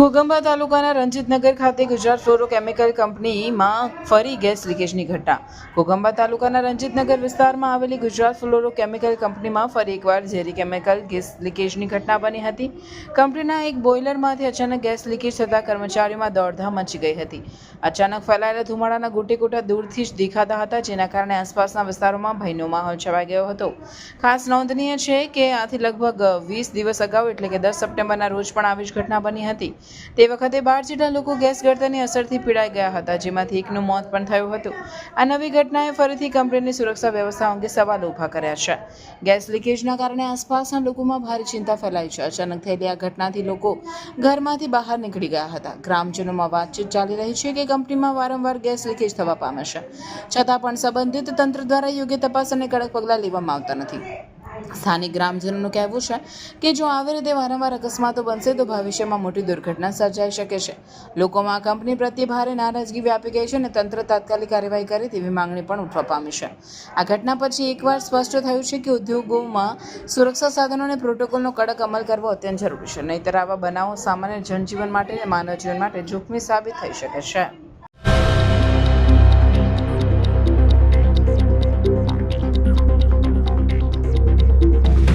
ઘોગંબા તાલુકાના રંજીતનગર ખાતે ગુજરાત ફ્લોરોકેમિકલ કંપનીમાં ફરી ગેસ લીકેજની ઘટના. ઘોગંબા તાલુકાના રંજીતનગર વિસ્તારમાં આવેલી ગુજરાત ફ્લોરોકેમિકલ કંપનીમાં ફરી એકવાર ઝેરી કેમિકલ ગેસ લીકેજની ઘટના બની હતી. કંપનીના એક બોઇલરમાંથી અચાનક ગેસ લીકેજ થતાં કર્મચારીઓમાં દોડધામ મચી ગઈ હતી. અચાનક ફેલાયેલા ધુમાડાના ગોટેગોટા દૂરથી જ દેખાતા હતા, જેના કારણે આસપાસના વિસ્તારોમાં ભયનો માહોલ છવાઈ ગયો હતો. ખાસ નોંધનીય છે કે આથી લગભગ વીસ દિવસ અગાઉ એટલે કે દસ સપ્ટેમ્બરના રોજ પણ આવી જ ઘટના બની હતી. તે વખતે બાર જેટલા લોકો ગેસ ગળતરની અસરથી પીડાઈ ગયા હતા, જેમાંથી એકનું મોત પણ થયું હતું. આ નવી ઘટનાએ ફરીથી કંપનીની સુરક્ષા વ્યવસ્થા અંગે સવાલો ઊભા કર્યા છે. ગેસ લીકેજના કારણે આસપાસના લોકોમાં ભારે ચિંતા ફેલાઈ છે. અચાનક થયેલી આ ઘટનાથી લોકો ઘરમાંથી બહાર નીકળી ગયા હતા. ગ્રામજનોમાં વાતચીત ચાલી રહી છે કે કંપનીમાં વારંવાર ગેસ લીકેજ થવા પામે છે. છતાં પણ સંબંધિત તંત્ર દ્વારા યોગ્ય તપાસ અને કડક પગલાં લેવામાં આવતા નથી. સ્થાનિક ગ્રામજનોનું કહેવું છે કે જો આવી રીતે વારંવાર અકસ્માતો બનશે તો ભવિષ્યમાં મોટી દુર્ઘટના સર્જાઈ શકે છે. લોકોમાં આ કંપની પ્રત્યે ભારે નારાજગી વ્યાપી ગઈ છે અને તંત્ર તાત્કાલિક કાર્યવાહી કરે તેવી માંગણી પણ ઉઠવા પામી છે. આ ઘટના પછી એકવાર સ્પષ્ટ થયું છે કે ઉદ્યોગોમાં સુરક્ષા સાધનો અને પ્રોટોકોલનો કડક અમલ કરવો અત્યંત જરૂરી છે. નહીંતર આવા બનાવો સામાન્ય જનજીવન માટે અને માનવ જીવન માટે જોખમી સાબિત થઈ શકે છે.